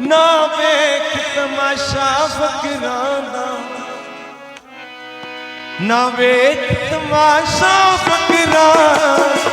ਨਾ ਵੇਖ ਤਮਾਸ਼ਾ ਫਕਰਾਂ ਦਾ ਨਾ ਵੇਖ ਤਮਾਸ਼ਾ ਫਕਰਾਂ